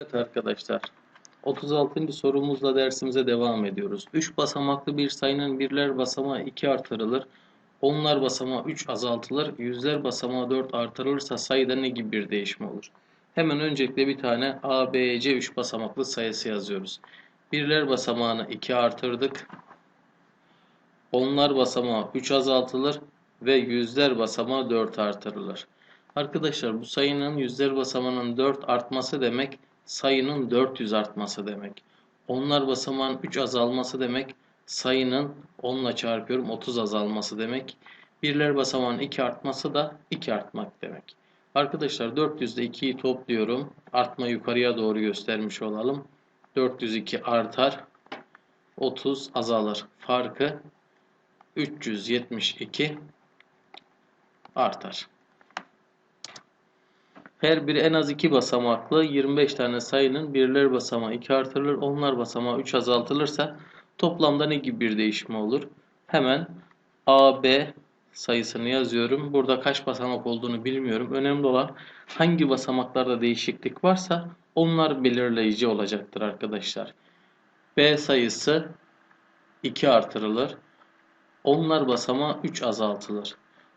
Evet arkadaşlar. 36. sorumuzla dersimize devam ediyoruz. 3 basamaklı bir sayının birler basamağı 2 artırılır. Onlar basamağı 3 azaltılır. Yüzler basamağı 4 artırılırsa sayıda ne gibi bir değişme olur? Hemen öncelikle bir tane A, B, C 3 basamaklı sayısı yazıyoruz. Birler basamağını 2 artırdık. Onlar basamağı 3 azaltılır ve yüzler basamağı 4 artırılır. Arkadaşlar bu sayının yüzler basamağının 4 artması demek sayının 400 artması demek. Onlar basamağın 3 azalması demek sayının 10 ile çarpıyorum 30 azalması demek. Birler basamağın 2 artması da 2 artmak demek. Arkadaşlar 400'de 2'yi topluyorum. Artma yukarıya doğru göstermiş olalım. 402 artar. 30 azalır. Farkı 372 artar. Her biri en az 2 basamaklı 25 tane sayının birler basamağı 2 artırılır, onlar basamağı 3 azaltılırsa toplamda ne gibi bir değişme olur? Hemen A, B sayısını yazıyorum. Burada kaç basamak olduğunu bilmiyorum. Önemli olan hangi basamaklarda değişiklik varsa onlar belirleyici olacaktır arkadaşlar. B sayısı 2 artırılır. Onlar basamağı 3 azaltılır.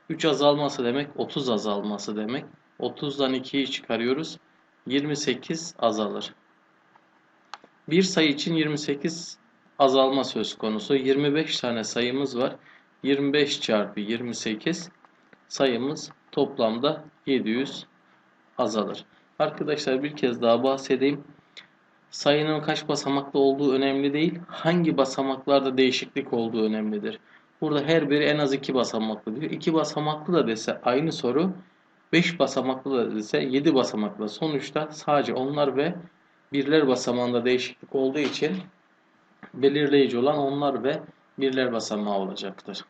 3 azalması demek 30 azalması demek. 30'dan 2'yi çıkarıyoruz. 28 azalır. Bir sayı için 28 azalma söz konusu. 25 tane sayımız var. 25 çarpı 28 sayımız toplamda 700 azalır. Arkadaşlar bir kez daha bahsedeyim. Sayının kaç basamaklı olduğu önemli değil. Hangi basamaklarda değişiklik olduğu önemlidir. Burada her biri en az 2 basamaklı diyor. 2 basamaklı da dese aynı soru 5 basamaklı da ise 7 basamaklı. Sonuçta sadece onlar ve birler basamağında değişiklik olduğu için belirleyici olan onlar ve birler basamağı olacaktır.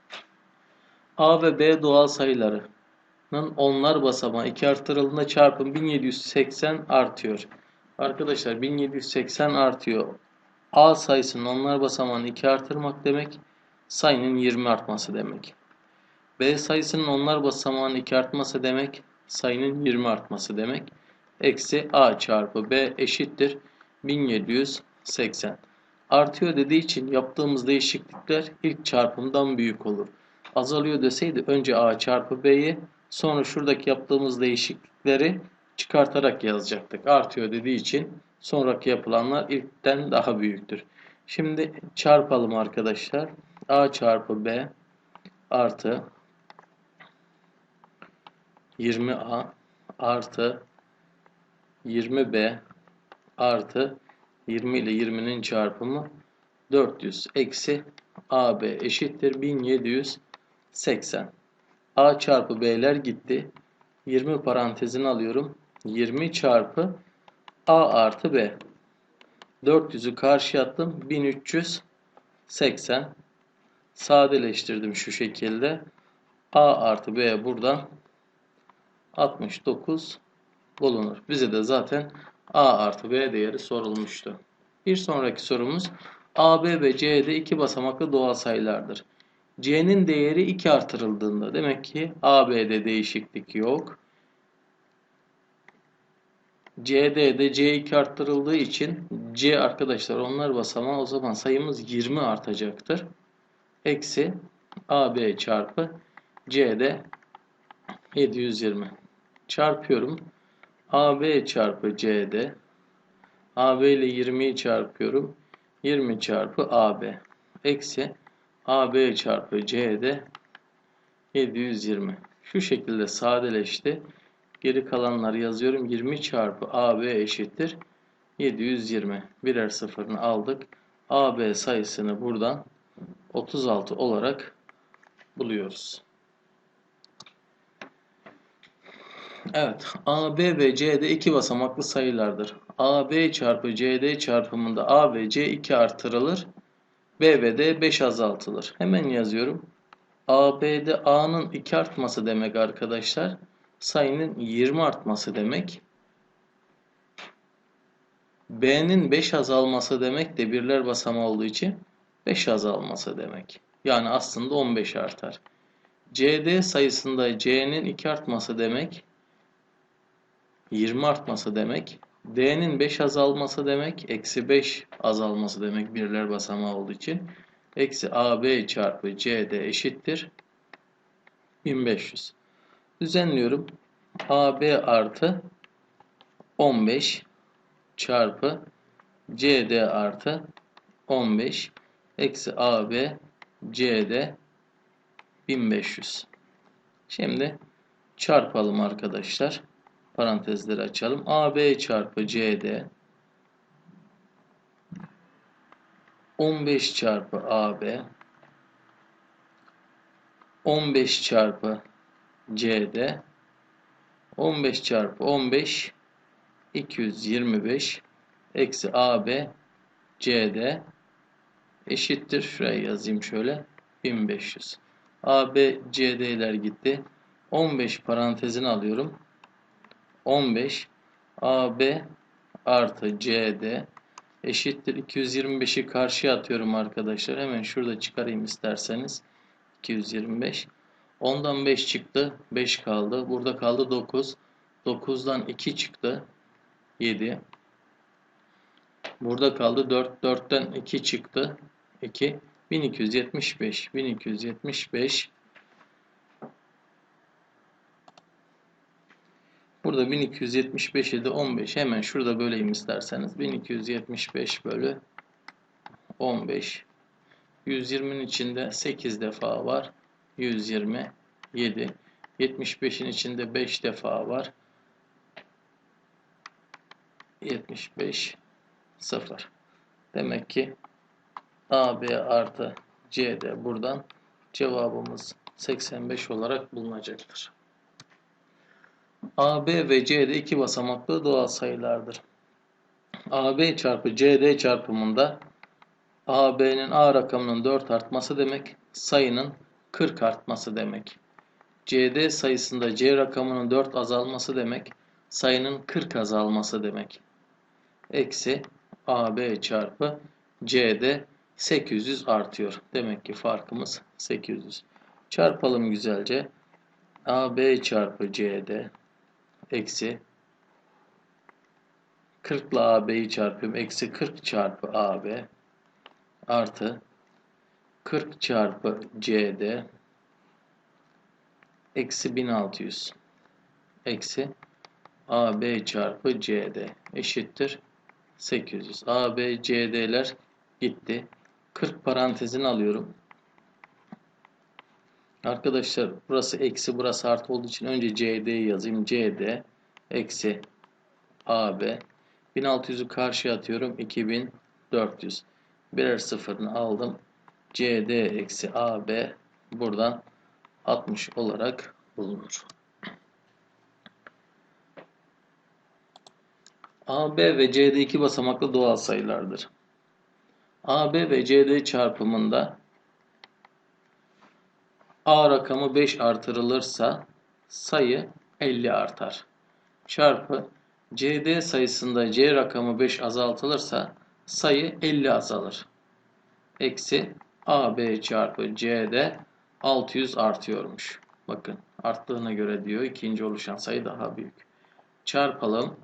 A ve B doğal sayılarının onlar basamağı 2 artırıldığında çarpım 1780 artıyor. Arkadaşlar 1780 artıyor. A sayısının onlar basamağını 2 artırmak demek sayının 20 artması demek. B sayısının onlar basamağının 2 artması demek sayının 20 artması demek. Eksi A çarpı B eşittir 1780. Artıyor dediği için yaptığımız değişiklikler ilk çarpımdan büyük olur. Azalıyor deseydi önce A çarpı B'yi sonra şuradaki yaptığımız değişiklikleri çıkartarak yazacaktık. Artıyor dediği için sonraki yapılanlar ilkten daha büyüktür. Şimdi çarpalım arkadaşlar. A çarpı B artı 20A artı 20B artı 20 ile 20'nin çarpımı 400 eksi AB eşittir 1780. A çarpı B'ler gitti. 20 parantezini alıyorum. 20 çarpı A artı B. 400'ü karşıya attım. 1380. Sadeleştirdim şu şekilde. A artı B buradan 69 bulunur. Bize de zaten A artı B değeri sorulmuştu. Bir sonraki sorumuz AB ve CD iki basamaklı doğal sayılardır. C'nin değeri 2 artırıldığında demek ki AB'de değişiklik yok. CD'de C2 arttırıldığı için C arkadaşlar onlar basamağı o zaman sayımız 20 artacaktır. Eksi AB çarpı C'de 720 çarpıyorum. AB çarpı CD AB ile 20'yi çarpıyorum. 20 çarpı AB eksi AB çarpı CD 720. Şu şekilde sadeleşti. Geri kalanları yazıyorum. 20 çarpı AB eşittir. 720. Birer sıfırını aldık. AB sayısını buradan 36 olarak buluyoruz. Evet. AB ve CD iki basamaklı sayılardır. AB çarpı CD çarpımında A ve C 2 artırılır. B ve D 5 azaltılır. Hemen yazıyorum. AB'de A'nın 2 artması demek arkadaşlar. Sayının 20 artması demek. B'nin 5 azalması demek de birler basamağı olduğu için 5 azalması demek. Yani aslında 15 artar. CD sayısında C'nin 2 artması demek 20 artması demek. D'nin 5 azalması demek. Eksi 5 azalması demek birler basamağı olduğu için. Eksi AB çarpı CD eşittir. 1500. Düzenliyorum. AB artı 15 çarpı CD artı 15 eksi AB CD 1500. Şimdi çarpalım arkadaşlar. Parantezleri açalım. AB çarpı CD 15 çarpı AB 15 çarpı CD 15 çarpı 15 225 eksi AB CD eşittir. Şuraya yazayım şöyle. 1500. AB CD'ler gitti. 15 parantezini alıyorum. 15 AB artı CD eşittir. 225'i karşıya atıyorum arkadaşlar. Hemen şurada çıkarayım isterseniz. 225. 10'dan 5 çıktı. 5 kaldı. Burada kaldı 9. 9'dan 2 çıktı. 7. Burada kaldı 4. 4'ten 2 çıktı. 2. 1275. 1275. Burada 1275 idi 15. Hemen şurada böleyim isterseniz. 1275 bölü 15. 120'nin içinde 8 defa var. 127. 75'in içinde 5 defa var. 75 0. Demek ki AB artı CD buradan cevabımız 85 olarak bulunacaktır. AB ve CD iki basamaklı doğal sayılardır. AB çarpı CD çarpımında AB'nin A rakamının 4 artması demek, sayının 40 artması demek. CD sayısında C rakamının 4 azalması demek, sayının 40 azalması demek. Eksi AB çarpı CD 800 artıyor. Demek ki farkımız 800. Çarpalım güzelce. AB çarpı CD eksi 40 ile AB'yi çarpıyorum. Eksi 40 çarpı AB artı 40 çarpı CD eksi 1600 eksi AB çarpı CD eşittir 800. AB, CD'ler gitti. 40 parantezini alıyorum. Arkadaşlar burası eksi burası artı olduğu için önce CD'yi yazayım. CD eksi AB 1600'ü karşıya atıyorum. 2400 birer sıfırını aldım. CD eksi AB buradan 60 olarak bulunur. AB ve CD iki basamaklı doğal sayılardır. AB ve CD çarpımında A rakamı 5 artırılırsa sayı 50 artar. Çarpı CD sayısında C rakamı 5 azaltılırsa sayı 50 azalır. Eksi AB çarpı CD 600 artıyormuş. Bakın arttığına göre diyor ikinci oluşan sayı daha büyük. Çarpalım.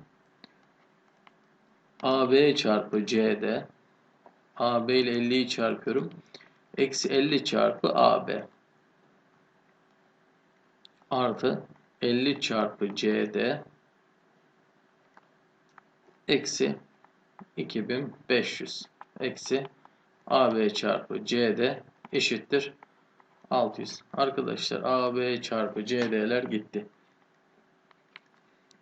AB çarpı CD AB ile 50'yi çarpıyorum. Eksi 50 çarpı AB artı 50 çarpı CD eksi 2500 eksi AB çarpı CD eşittir 600. Arkadaşlar AB çarpı CD'ler gitti.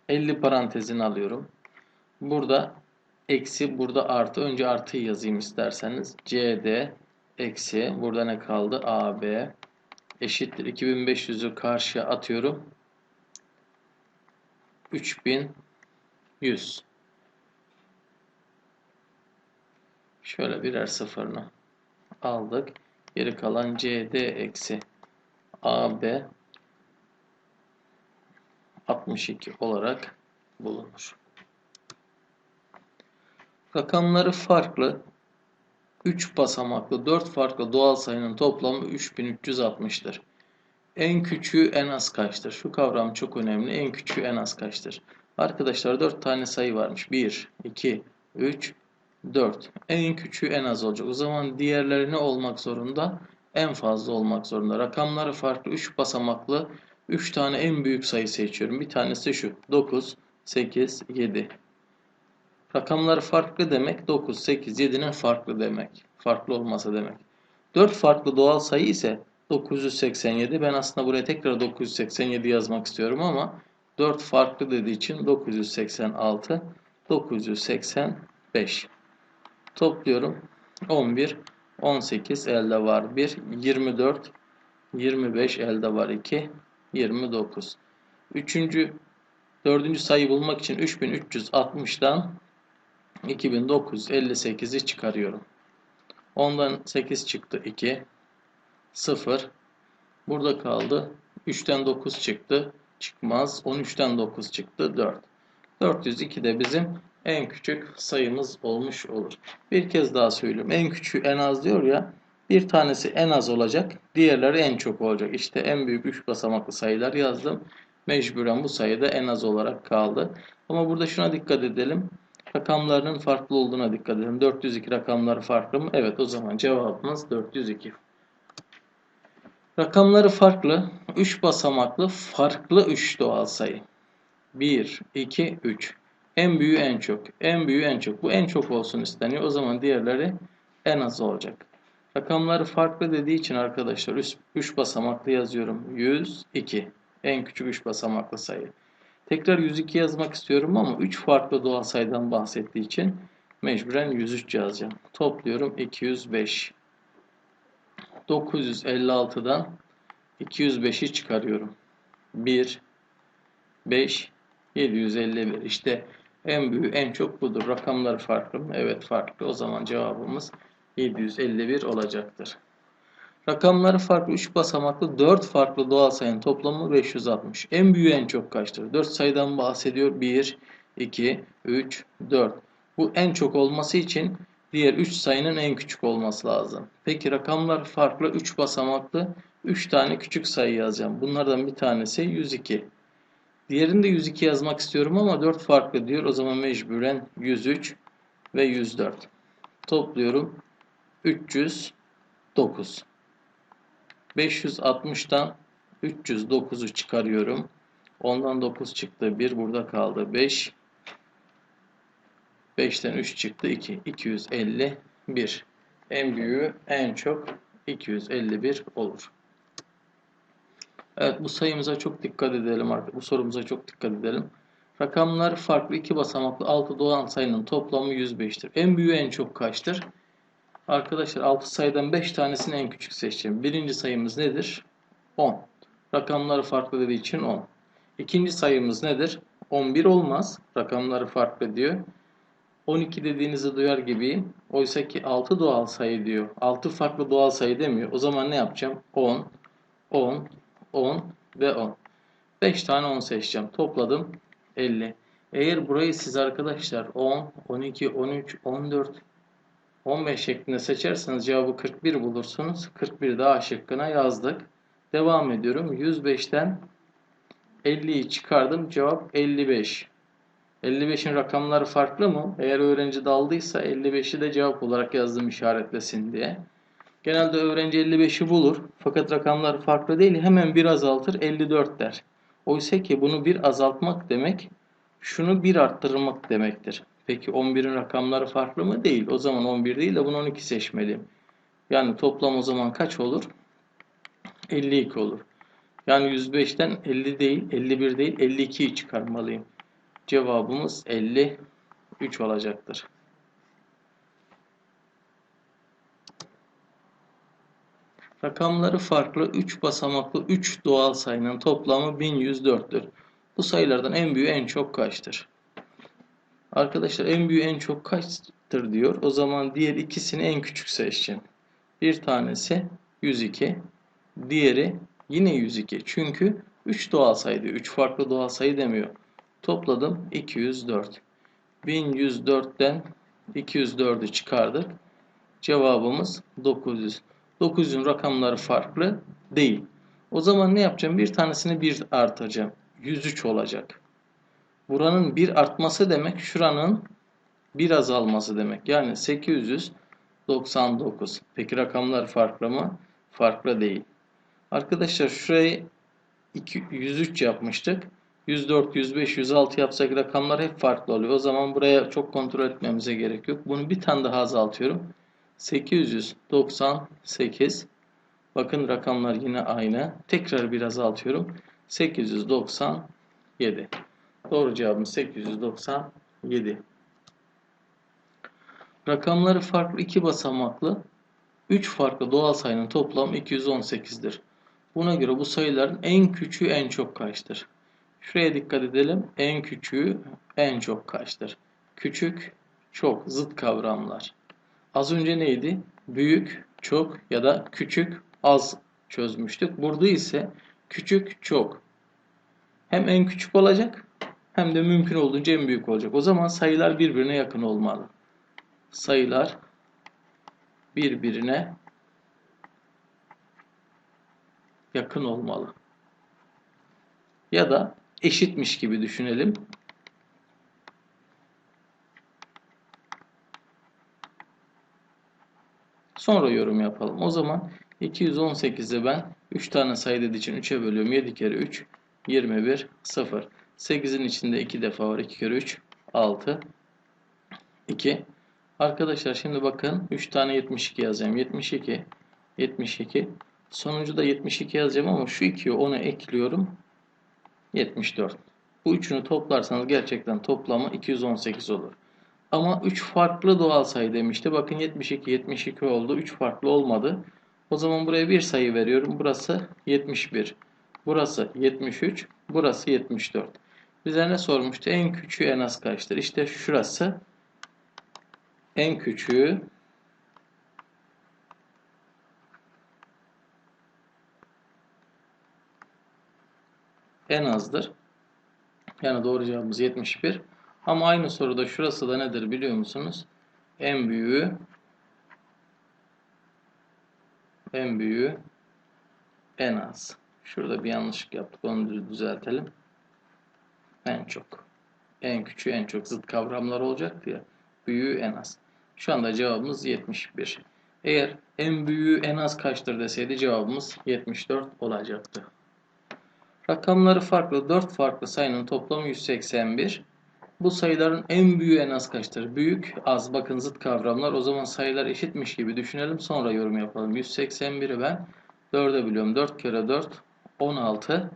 50 parantezini alıyorum. Burada eksi burada artı. Önce artıyı yazayım isterseniz. CD eksi burada ne kaldı? AB eşittir. 2500'ü karşıya atıyorum. 3100 Şöyle birer sıfırını aldık. Geri kalan CD eksi AB 62 olarak bulunur. Rakamları farklı 3 basamaklı 4 farklı doğal sayının toplamı 3360'tır. En küçüğü en az kaçtır? Şu kavram çok önemli. En küçüğü en az kaçtır? Arkadaşlar 4 tane sayı varmış. 1, 2, 3, 4. En küçüğü en az olacak. O zaman diğerleri ne olmak zorunda? En fazla olmak zorunda. Rakamları farklı 3 basamaklı 3 tane en büyük sayı seçiyorum. Bir tanesi şu. 9, 8, 7. Rakamları farklı demek 9, 8, 7'nin farklı demek. Farklı olması demek. 4 farklı doğal sayı ise 987. Ben aslında buraya tekrar 987 yazmak istiyorum ama 4 farklı dediği için 986, 985. Topluyorum. 11, 18 elde var 1, 24, 25 elde var 2, 29. Üçüncü, dördüncü sayı bulmak için 3360'dan 2958'i çıkarıyorum. Ondan 8 çıktı 2, 0. Burada kaldı. 3'ten 9 çıktı. Çıkmaz. 13'ten 9 çıktı. 4. 402 de bizim en küçük sayımız olmuş olur. Bir kez daha söylüyorum. En küçüğü en az diyor ya. Bir tanesi en az olacak. Diğerleri en çok olacak. İşte en büyük 3 basamaklı sayılar yazdım. Mecburen bu sayıda en az olarak kaldı. Ama burada şuna dikkat edelim. Rakamlarının farklı olduğuna dikkat edelim. 402 rakamları farklı mı? Evet o zaman cevabımız 402. Rakamları farklı, 3 basamaklı, farklı 3 doğal sayı. 1, 2, 3. En büyüğü en çok. En büyüğü en çok. Bu en çok olsun isteniyor. O zaman diğerleri en az olacak. Rakamları farklı dediği için arkadaşlar 3 basamaklı yazıyorum. 102. En küçük 3 basamaklı sayı. Tekrar 102 yazmak istiyorum ama 3 farklı doğal sayıdan bahsettiği için mecburen 103 yazacağım. Topluyorum 205. 956'dan 205'i çıkarıyorum. 1, 5, 751. İşte en büyük en çok budur. Rakamlar farklı mı? Evet farklı. O zaman cevabımız 751 olacaktır. Rakamları farklı 3 basamaklı 4 farklı doğal sayının toplamı 560. En büyüğü en çok kaçtır? 4 sayıdan bahsediyor. 1, 2, 3, 4. Bu en çok olması için diğer 3 sayının en küçük olması lazım. Peki rakamlar farklı 3 basamaklı 3 tane küçük sayı yazacağım. Bunlardan bir tanesi 102. Diğerini de 102 yazmak istiyorum ama 4 farklı diyor. O zaman mecburen 103 ve 104. Topluyorum. 309. 560'tan 309'u çıkarıyorum. Ondan 9 çıktı. 1 burada kaldı. 5. 5'ten 3 çıktı. 2. 251. En büyüğü en çok 251 olur. Evet bu sayımıza çok dikkat edelim. Bu sorumuza çok dikkat edelim. Rakamlar farklı iki basamaklı 6 doğan sayının toplamı 105'tir. En büyüğü en çok kaçtır? Arkadaşlar 6 sayıdan 5 tanesini en küçük seçeceğim. Birinci sayımız nedir? 10. Rakamları farklı dediği için 10. İkinci sayımız nedir? 11 olmaz. Rakamları farklı diyor. 12 dediğinizi duyar gibiyim. Oysa ki 6 doğal sayı diyor. 6 farklı doğal sayı demiyor. O zaman ne yapacağım? 10, 10, 10 ve 10. 5 tane 10 seçeceğim. Topladım 50. Eğer burayı siz arkadaşlar 10, 12, 13, 14, 15 şeklinde seçerseniz cevabı 41 bulursunuz. 41 daha şıkkına yazdık. Devam ediyorum. 105'ten 50'yi çıkardım. Cevap 55. 55'in rakamları farklı mı? Eğer öğrenci daldıysa 55'i de cevap olarak yazdım işaretlesin diye. Genelde öğrenci 55'i bulur. Fakat rakamlar farklı değil. Hemen bir azaltır 54 der. Oysa ki bunu bir azaltmak demek şunu bir arttırmak demektir. Peki 11'in rakamları farklı mı? Değil. O zaman 11 değil de bunu 12 seçmeliyim. Yani toplam o zaman kaç olur? 52 olur. Yani 105'ten 50 değil, 51 değil, 52'yi çıkarmalıyım. Cevabımız 53 olacaktır. Rakamları farklı 3 basamaklı 3 doğal sayının toplamı 1104'tür. Bu sayılardan en büyüğü en çok kaçtır? Arkadaşlar en büyüğü en çok kaçtır diyor. O zaman diğer ikisini en küçük seçeceğim. Bir tanesi 102. Diğeri yine 102. Çünkü 3 doğal sayı diyor. 3 farklı doğal sayı demiyor. Topladım 204. 1104'ten 204'ü çıkardık. Cevabımız 900. 900'ün rakamları farklı değil. O zaman ne yapacağım? Bir tanesini 1 artacağım. 103 olacak. Buranın 1 artması demek şuranın 1 azalması demek. Yani 899. Peki rakamlar farklı mı? Farklı değil. Arkadaşlar şurayı 2, 103 yapmıştık. 104, 105, 106 yapsak rakamlar hep farklı oluyor. O zaman buraya çok kontrol etmemize gerek yok. Bunu bir tane daha azaltıyorum. 898. Bakın rakamlar yine aynı. Tekrar bir azaltıyorum. 897. Doğru cevabımız 897. Rakamları farklı iki basamaklı 3 farklı doğal sayının toplamı 218'dir. Buna göre bu sayıların en küçüğü en çok kaçtır? Şuraya dikkat edelim. En küçüğü en çok kaçtır? Küçük, çok zıt kavramlar. Az önce neydi? Büyük, çok ya da küçük, az çözmüştük. Burada ise küçük, çok. Hem en küçük olacak hem de mümkün olduğunca en büyük olacak. O zaman sayılar birbirine yakın olmalı. Sayılar birbirine yakın olmalı. Ya da eşitmiş gibi düşünelim. Sonra yorum yapalım. O zaman 218'i ben 3 tane sayı dediği için 3'e bölüyorum. 7 kere 3 21 0. 8'in içinde 2 defa var. 2 kere 3 6 2 Arkadaşlar şimdi bakın 3 tane 72 yazacağım. 72 72 Sonuncu da 72 yazacağım ama şu 2'yi ona ekliyorum. 74. Bu üçünü toplarsanız gerçekten toplamı 218 olur. Ama 3 farklı doğal sayı demişti. Bakın 72 72 oldu. 3 farklı olmadı. O zaman buraya bir sayı veriyorum. Burası 71. Burası 73. Burası 74. Bize ne sormuştu? En küçüğü en az kaçtır? İşte şurası en küçüğü en azdır. Yani doğru cevabımız 71. Ama aynı soruda şurası da nedir biliyor musunuz? En büyüğü en büyüğü en az. Şurada bir yanlışlık yaptık. Onu düzeltelim. En çok. En küçüğü en çok zıt kavramlar olacaktı ya. Büyüğü en az. Şu anda cevabımız 71. Eğer en büyüğü en az kaçtır deseydi cevabımız 74 olacaktı. Rakamları farklı 4 farklı sayının toplamı 181. Bu sayıların en büyüğü en az kaçtır? Büyük, az. Bakın zıt kavramlar. O zaman sayılar eşitmiş gibi düşünelim. Sonra yorum yapalım. 181'i ben 4'e biliyorum. 4 kere 4 16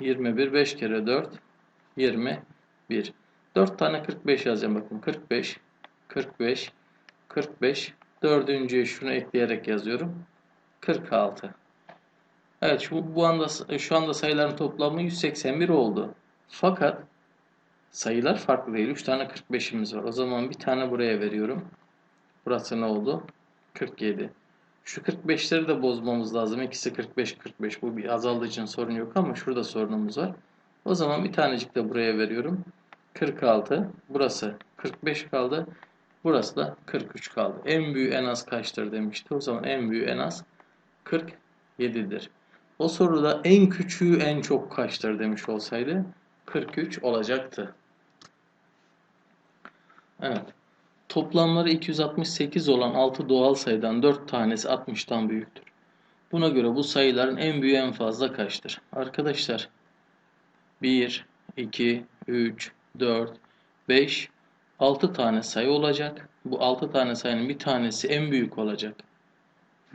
21 5 kere 4 21 4 tane 45 yazacağım bakın 45 45 45 dördüncüye şunu ekleyerek yazıyorum 46 Evet şu, bu anda şu anda sayıların toplamı 181 oldu. Fakat sayılar farklı değil. 3 tane 45'imiz var. O zaman bir tane buraya veriyorum. Burası ne oldu? 47. Şu 45'leri de bozmamız lazım. İkisi 45 45. Bu bir azaldığı için sorun yok ama şurada sorunumuz var. O zaman bir tanecik de buraya veriyorum. 46. Burası 45 kaldı. Burası da 43 kaldı. En büyüğü en az kaçtır demişti. O zaman en büyüğü en az 47'dir. O soruda en küçüğü en çok kaçtır demiş olsaydı 43 olacaktı. Evet. Toplamları 268 olan 6 doğal sayıdan 4 tanesi 60'tan büyüktür. Buna göre bu sayıların en büyüğü en fazla kaçtır? Arkadaşlar 1, 2, 3, 4, 5, 6 tane sayı olacak. Bu 6 tane sayının bir tanesi en büyük olacak.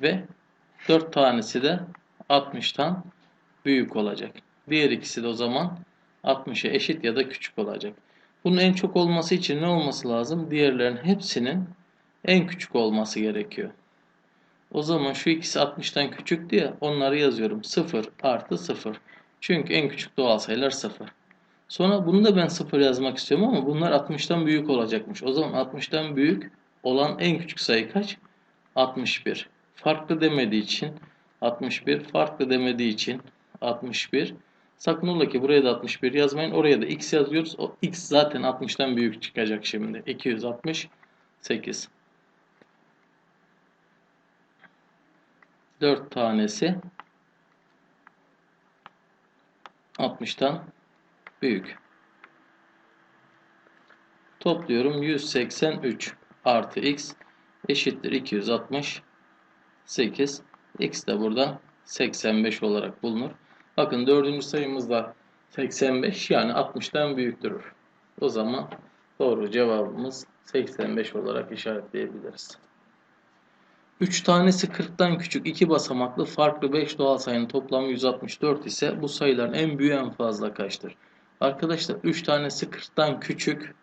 Ve 4 tanesi de 60'tan büyük olacak. Diğer ikisi de o zaman 60'a eşit ya da küçük olacak. Bunun en çok olması için ne olması lazım? Diğerlerin hepsinin en küçük olması gerekiyor. O zaman şu ikisi 60'tan küçük diye onları yazıyorum. 0 artı 0. Çünkü en küçük doğal sayılar 0. Sonra bunu da ben 0 yazmak istiyorum ama bunlar 60'tan büyük olacakmış. O zaman 60'tan büyük olan en küçük sayı kaç? 61. Farklı demediği için 61. Farklı demediği için 61. Sakın ola ki buraya da 61 yazmayın. Oraya da x yazıyoruz. O x zaten 60'tan büyük çıkacak şimdi. 260 8. 4 tanesi 60'tan büyük. Topluyorum 183 artı x eşittir 268. x de buradan 85 olarak bulunur. Bakın dördüncü sayımız da 85 yani 60'tan büyüktür. O zaman doğru cevabımız 85 olarak işaretleyebiliriz. 3 tanesi 40'tan küçük 2 basamaklı farklı 5 doğal sayının toplamı 164 ise bu sayıların en büyüğü en fazla kaçtır? Arkadaşlar 3 tanesi 40'tan küçük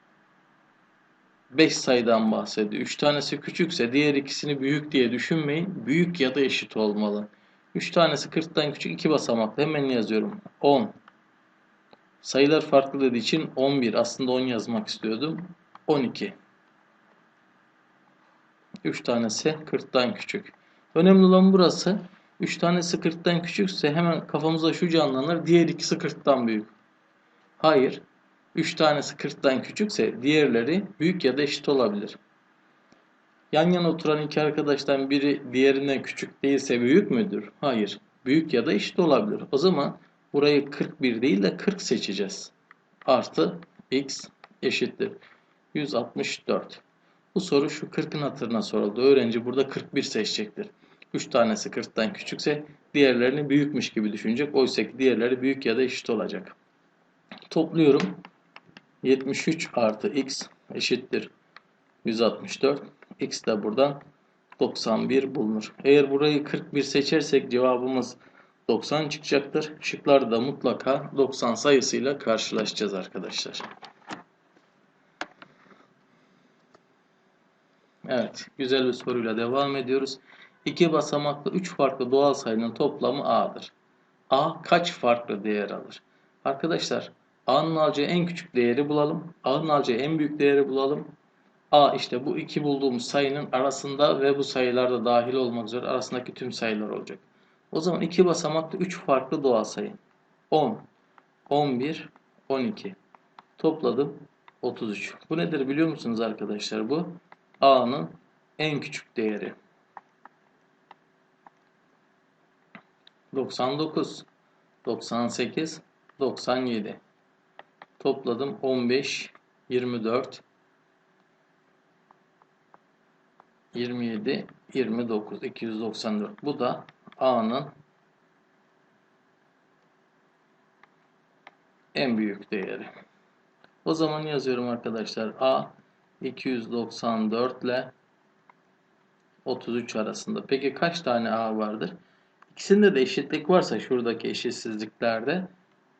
5 sayıdan bahsediyor. 3 tanesi küçükse diğer ikisini büyük diye düşünmeyin. Büyük ya da eşit olmalı. 3 tanesi 40'tan küçük 2 basamaklı. Hemen yazıyorum. 10. Sayılar farklı dediği için 11. Aslında 10 yazmak istiyordum. 12. 3 tanesi 40'tan küçük. Önemli olan burası. 3 tanesi 40'tan küçükse hemen kafamızda şu canlanır. Diğer ikisi 40'tan büyük. Hayır. 3 tanesi 40'tan küçükse diğerleri büyük ya da eşit olabilir. Yan yana oturan iki arkadaştan biri diğerinden küçük değilse büyük müdür? Hayır. Büyük ya da eşit olabilir. O zaman burayı 41 değil de 40 seçeceğiz. Artı x eşittir. 164. Bu soru şu 40'ın hatırına soruldu. Öğrenci burada 41 seçecektir. 3 tanesi 40'tan küçükse diğerlerini büyükmüş gibi düşünecek. Oysa ki diğerleri büyük ya da eşit olacak. Topluyorum. 73 artı x eşittir 164. x de buradan 91 bulunur. Eğer burayı 41 seçersek cevabımız 90 çıkacaktır. Şıklarda da mutlaka 90 sayısıyla karşılaşacağız arkadaşlar. Evet, güzel bir soruyla devam ediyoruz. İki basamaklı 3 farklı doğal sayının toplamı a'dır. a kaç farklı değer alır? Arkadaşlar A'nın alacağı en küçük değeri bulalım. A'nın alacağı en büyük değeri bulalım. A işte bu iki bulduğumuz sayının arasında ve bu sayılarda dahil olmak üzere arasındaki tüm sayılar olacak. O zaman iki basamaklı 3 farklı doğal sayı. 10, 11, 12. Topladım 33. Bu nedir biliyor musunuz arkadaşlar bu? A'nın en küçük değeri. 99, 98, 97. Topladım 15, 24, 27, 29, 294. Bu da A'nın en büyük değeri. O zaman yazıyorum arkadaşlar. A 294 ile 33 arasında. Peki kaç tane A vardır? İkisinde de eşitlik varsa şuradaki eşitsizliklerde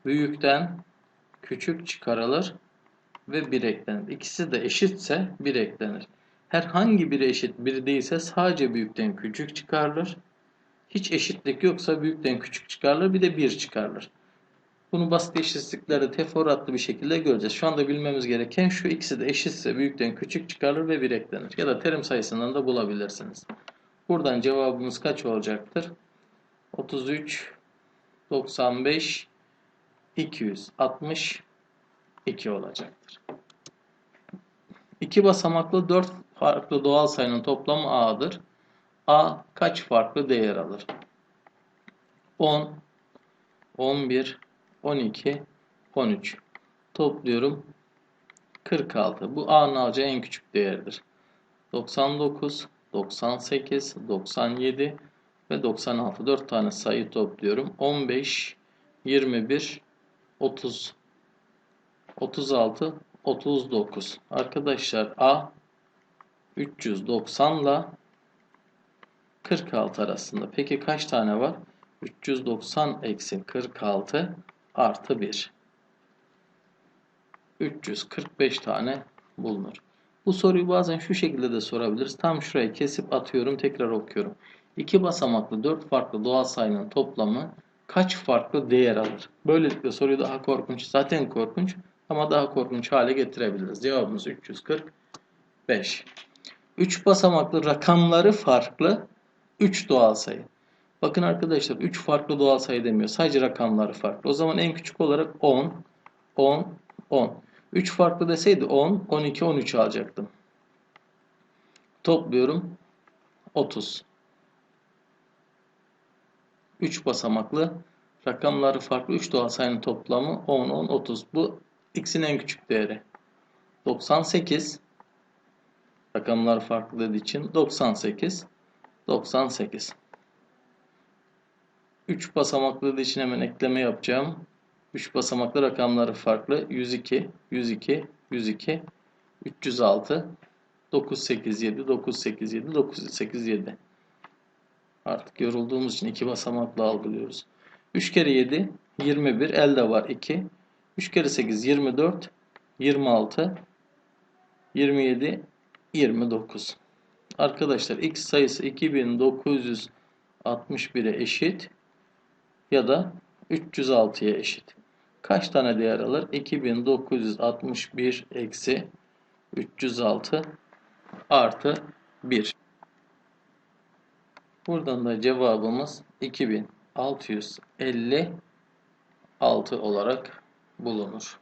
büyükten küçük çıkarılır ve 1 eklenir. İkisi de eşitse 1 eklenir. Herhangi biri eşit bir değilse sadece büyükten küçük çıkarılır. Hiç eşitlik yoksa büyükten küçük çıkarılır bir de 1 çıkarılır. Bunu basit eşitsizliklerde teferruatlı bir şekilde göreceğiz. Şu anda bilmemiz gereken şu ikisi de eşitse büyükten küçük çıkarılır ve 1 eklenir. Ya da terim sayısından da bulabilirsiniz. Buradan cevabımız kaç olacaktır? 33, 95, 262 olacaktır. İki basamaklı 4 farklı doğal sayının toplamı A'dır. A kaç farklı değer alır? 10, 11, 12, 13. Topluyorum. 46. Bu A'nın alacağı en küçük değerdir. 99, 98, 97 ve 96. 4 tane sayı topluyorum. 15, 21, 30, 36, 39. Arkadaşlar A 390 ile 46 arasında. Peki kaç tane var? 390 eksi 46 artı 1. 345 tane bulunur. Bu soruyu bazen şu şekilde de sorabiliriz. Tam şurayı kesip atıyorum tekrar okuyorum. İki basamaklı dört farklı doğal sayının toplamı kaç farklı değer alır? Böylelikle soruyu daha korkunç, zaten korkunç ama daha korkunç hale getirebiliriz. Cevabımız 345. 3 basamaklı rakamları farklı 3 doğal sayı. Bakın arkadaşlar 3 farklı doğal sayı demiyor. Sadece rakamları farklı. O zaman en küçük olarak 10, 10, 10. 3 farklı deseydi 10, 12, 13 alacaktım. Topluyorum. 30. 3 basamaklı rakamları farklı 3 doğal sayının toplamı 10, 10, 30. Bu x'in en küçük değeri. 98 rakamlar farklı dediği için 98 98 3 basamaklı dediği için hemen ekleme yapacağım. 3 basamaklı rakamları farklı. 102, 102, 102, 306, 987, 987, 987. Artık yorulduğumuz için iki basamaklı algılıyoruz. 3 kere 7, 21, elde var 2. 3 kere 8, 24, 26, 27, 29. Arkadaşlar x sayısı 2961'e eşit ya da 306'ya eşit. Kaç tane değer alır? 2961 eksi 306 artı 1. Buradan da cevabımız 2656 olarak bulunur.